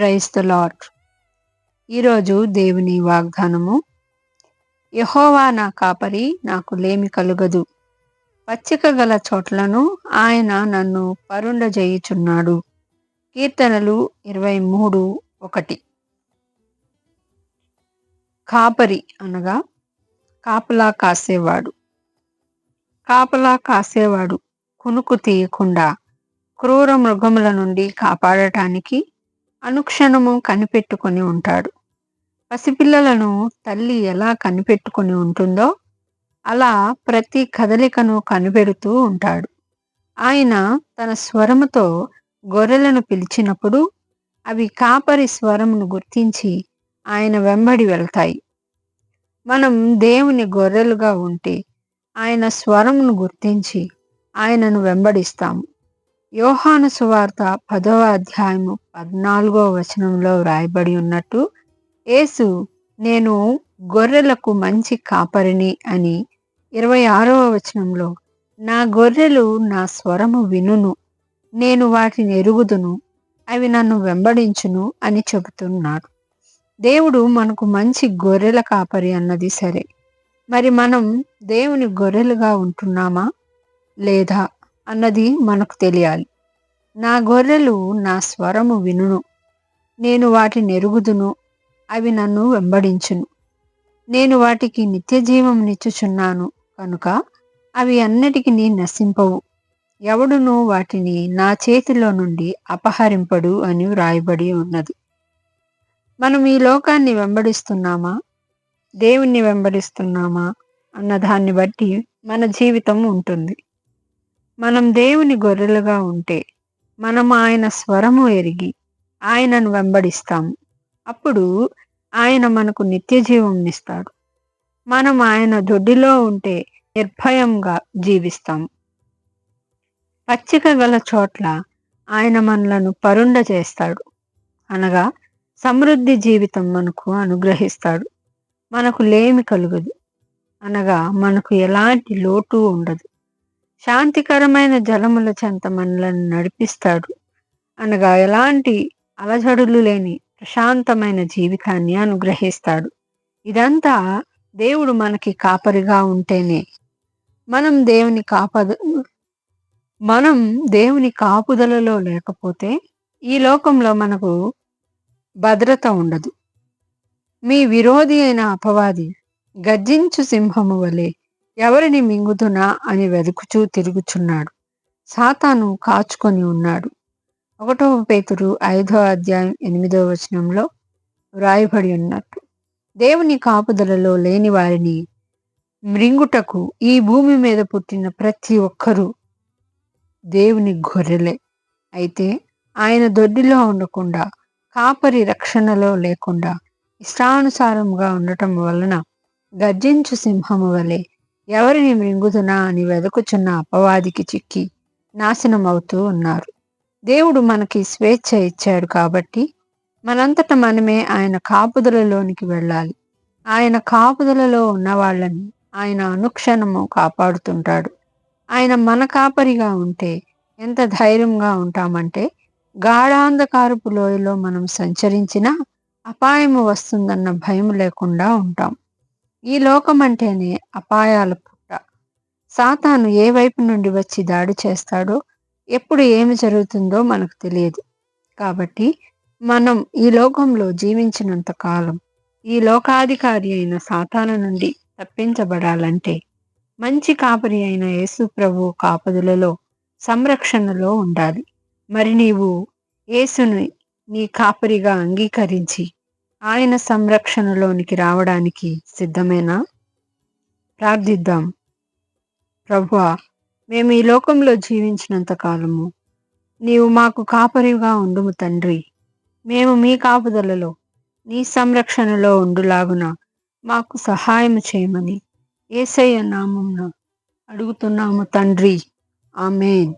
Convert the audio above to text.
Praise the ఈరోజు దేవుని వాగ్దానము యహోవా నా కాపరి నాకు లేమి కలుగదు. పచ్చిక గల చోట్లను ఆయన నన్ను పరుండజేయుచున్నాడు కీర్తనలు ఇరవై మూడు ఒకటి. కాపరి అనగా కాపలా కాసేవాడు. కాపలా కాసేవాడు కునుకు తీయకుండా క్రూర మృగముల నుండి కాపాడటానికి అనుక్షణము కనిపెట్టుకొని ఉంటాడు. పసిపిల్లలను తల్లి ఎలా కనిపెట్టుకొని ఉంటుందో అలా ప్రతి కదలికను కనిపెడుతూ ఉంటాడు. ఆయన తన స్వరముతో గొర్రెలను పిలిచినప్పుడు అవి కాపరి స్వరమును గుర్తించి ఆయన వెంబడి వెళ్తాయి. మనం దేవుని గొర్రెలుగా ఉంటే ఆయన స్వరమును గుర్తించి ఆయనను వెంబడిస్తాము. యోహాను సువార్త పదవ అధ్యాయము పద్నాలుగో వచనంలో వ్రాయబడి ఉన్నట్టు యేసు నేను గొర్రెలకు మంచి కాపరిని అని ఇరవై ఆరవ వచనంలో నా గొర్రెలు నా స్వరము వినును నేను వాటిని ఎరుగుదును అవి నన్ను వెంబడించును అని చెబుతున్నాడు. దేవుడు మనకు మంచి గొర్రెల కాపరి అన్నది సరే మరి మనం దేవుని గొర్రెలుగా ఉంటున్నామా? లేదా? అన్నది మనకు తెలియాలి. నా గొర్రెలు నా స్వరము వినును. నేను వాటిని ఎరుగుదును. అవి నన్ను వెంబడించును. నేను వాటికి నిత్య జీవమునిచ్చుచున్నాను కనుక అవి అన్నిటికీ నశింపవు. ఎవడును వాటిని నా చేతిలో నుండి అపహరింపడు అని వ్రాయబడి ఉన్నది. మనం ఈ లోకాన్ని వెంబడిస్తున్నామా? దేవుణ్ణి వెంబడిస్తున్నామా? అన్న దాన్ని బట్టి మన జీవితం ఉంటుంది. మనం దేవుని గొర్రెలుగా ఉంటే మనం ఆయన స్వరము ఎరిగి ఆయనను వెంబడిస్తాము. అప్పుడు ఆయన మనకు నిత్య జీవంనిస్తాడు మనం ఆయన దొడ్డిలో ఉంటే నిర్భయంగా జీవిస్తాం పచ్చిక గల చోట్ల ఆయన మనలను పరుండ చేస్తాడు. అనగా సమృద్ధి జీవితం మనకు అనుగ్రహిస్తాడు. మనకు లేమి కలుగదు. అనగా మనకు ఎలాంటి లోటు ఉండదు. శాంతికరమైన జలముల చెంత మనలను నడిపిస్తాడు. అనగా ఎలాంటి అలజడులు లేని ప్రశాంతమైన జీవితాన్ని అనుగ్రహిస్తాడు. ఇదంతా దేవుడు మనకి కాపరిగా ఉంటేనే మనం దేవుని కాపద మనం దేవుని కాపుదలలో లేకపోతే ఈ లోకంలో మనకు భద్రత ఉండదు. మీ విరోధి అయిన అపవాది గర్జించు సింహము వలె ఎవరిని మింగుదునా అని వెతుకుచూ తిరుగుచున్నాడు. సాతాను కాచుకొని ఉన్నాడు. ఒకటవ పేతురు ఐదో అధ్యాయం ఎనిమిదవ వచనంలో వ్రాయబడి ఉన్నట్టు. దేవుని కాపుదలలో లేని వారిని మృంగుటకు ఈ భూమి మీద పుట్టిన ప్రతి ఒక్కరూ దేవుని గొర్రెలే. అయితే ఆయన దొడ్డిలో ఉండకుండా కాపరి రక్షణలో లేకుండా ఇష్టానుసారంగా ఉండటం వలన గర్జించు సింహము వలె ఎవరిని మృంగుదునా అని వెదకుచున్న అపవాదికి చిక్కి నాశనం అవుతూ ఉన్నారు. దేవుడు మనకి స్వేచ్ఛ ఇచ్చాడు కాబట్టి మనంతట మనమే ఆయన కాపుదలలోనికి వెళ్ళాలి. ఆయన కాపుదలలో ఉన్న వాళ్ళని ఆయన అనుక్షణము కాపాడుతుంటాడు. ఆయన మన కాపరిగా ఉంటే ఎంత ధైర్యంగా ఉంటామంటే గాఢాంధకారపు లోయలో మనం సంచరించినా అపాయము వస్తుందన్న భయం లేకుండా ఉంటాం. ఈ లోకం అంటేనే అపాయాల పుట్ట. సాతాను ఏ వైపు నుండి వచ్చి దాడి చేస్తాడో ఎప్పుడు ఏమి జరుగుతుందో మనకు తెలియదు. కాబట్టి మనం ఈ లోకంలో జీవించినంత కాలం ఈ లోకాధికారి అయిన సాతాను నుండి తప్పించబడాలంటే మంచి కాపరి అయిన యేసు ప్రభు కాపదులలో సంరక్షణలో ఉండాలి. మరి నీవు యేసుని నీ కాపరిగా అంగీకరించి ఆయన సంరక్షణలోనికి రావడానికి సిద్ధమేనా? ప్రార్థిద్దాం. ప్రభువా మేము ఈ లోకంలో జీవించినంత కాలము. నీవు మాకు కాపరిగా ఉండుము తండ్రి. మేము మీ కాపుదలలో నీ సంరక్షణలో ఉండులాగున మాకు సహాయం చేయమని ఏసయ్య నామంన అడుగుతున్నాము తండ్రి. ఆమెన్.